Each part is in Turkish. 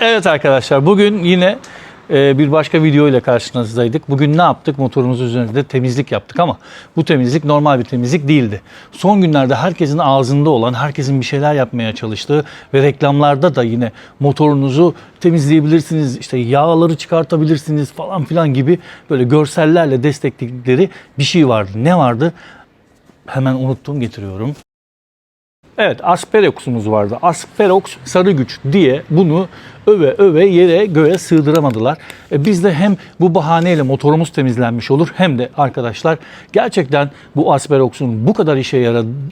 Evet arkadaşlar bugün yine e, bir başka video ile karşınızdaydık. Bugün ne yaptık? Motorumuz üzerinde temizlik yaptık ama bu temizlik normal bir temizlik değildi. Son günlerde herkesin ağzında olan, herkesin bir şeyler yapmaya çalıştığı ve reklamlarda da yine motorunuzu temizleyebilirsiniz, işte yağları çıkartabilirsiniz falan filan gibi böyle görsellerle destekledikleri bir şey vardı. Ne vardı? Hemen unuttum getiriyorum. Evet Asperox'umuz vardı. Asperox sarı güç diye bunu öve öve yere göğe sığdıramadılar. E biz de hem bu bahaneyle motorumuz temizlenmiş olur hem de arkadaşlar gerçekten bu Asperox'un bu kadar işe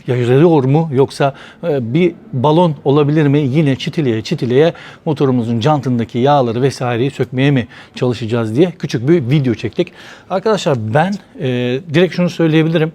yarıyor mu yoksa e, bir balon olabilir mi? Yine çitileye çitileye motorumuzun jantındaki yağları vesaireyi sökmeye mi çalışacağız diye küçük bir video çektik. Arkadaşlar ben e, direkt şunu söyleyebilirim.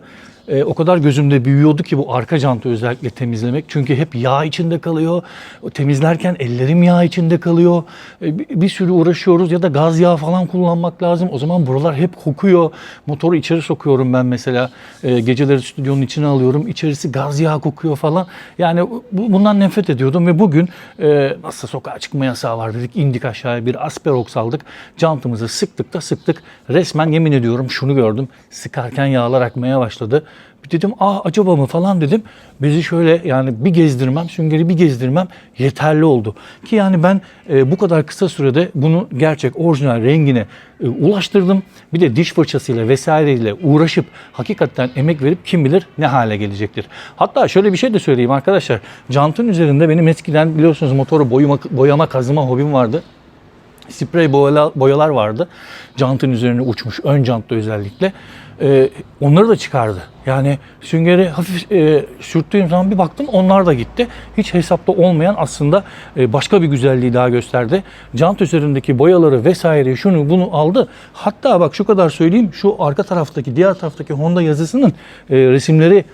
E, o kadar gözümde büyüyordu ki bu arka jantı özellikle temizlemek. Çünkü hep yağ içinde kalıyor. O temizlerken ellerim yağ içinde kalıyor. E, bir, bir sürü uğraşıyoruz ya da gaz yağı falan kullanmak lazım. O zaman buralar hep kokuyor. Motoru içeri sokuyorum ben mesela. E, geceleri stüdyonun içine alıyorum. İçerisi gaz yağı kokuyor falan. Yani bu, bundan nefret ediyordum ve bugün e, nasıl sokağa çıkma yasağı var dedik. indik aşağıya bir Asperox aldık. Jantımızı sıktık da sıktık. Resmen yemin ediyorum şunu gördüm. Sıkarken yağlar akmaya başladı. Dedim aa acaba mı falan dedim. Bizi şöyle yani bir gezdirmem, süngeri bir gezdirmem yeterli oldu. Ki yani ben e, bu kadar kısa sürede bunu gerçek orijinal rengine e, ulaştırdım. Bir de diş fırçasıyla vesaireyle uğraşıp hakikaten emek verip kim bilir ne hale gelecektir. Hatta şöyle bir şey de söyleyeyim arkadaşlar. Jantın üzerinde benim eskiden biliyorsunuz motoru boyama, boyama kazıma hobim vardı sprey boyalar, boyalar vardı. Jantın üzerine uçmuş, ön jantta özellikle. Ee, onları da çıkardı. Yani süngeri hafif e, sürttüğüm zaman bir baktım onlar da gitti. Hiç hesapta olmayan aslında e, başka bir güzelliği daha gösterdi. Jant üzerindeki boyaları vesaire şunu bunu aldı. Hatta bak şu kadar söyleyeyim şu arka taraftaki diğer taraftaki Honda yazısının e, resimleri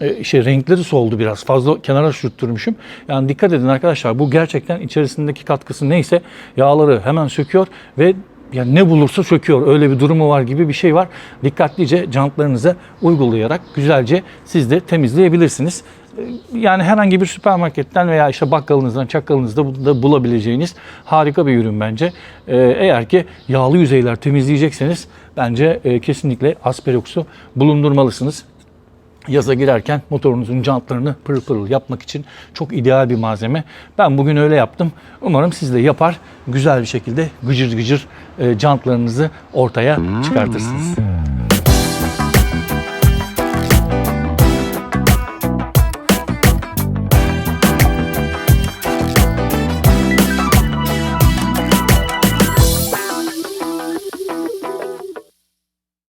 e, şey renkleri soldu biraz. Fazla kenara sürttürmüşüm. Yani dikkat edin arkadaşlar bu gerçekten içerisindeki katkısı neyse yağları hemen söküyor ve yani ne bulursa söküyor. Öyle bir durumu var gibi bir şey var. Dikkatlice jantlarınıza uygulayarak güzelce siz de temizleyebilirsiniz. E, Yani herhangi bir süpermarketten veya işte bakkalınızdan, çakkalınızda da bulabileceğiniz harika bir ürün bence. E, Eğer ki yağlı yüzeyler temizleyecekseniz bence e, kesinlikle Asperox'u bulundurmalısınız yaza girerken motorunuzun jantlarını pırıl pırıl yapmak için çok ideal bir malzeme. Ben bugün öyle yaptım. Umarım siz de yapar güzel bir şekilde gıcır gıcır e, jantlarınızı ortaya çıkartırsınız.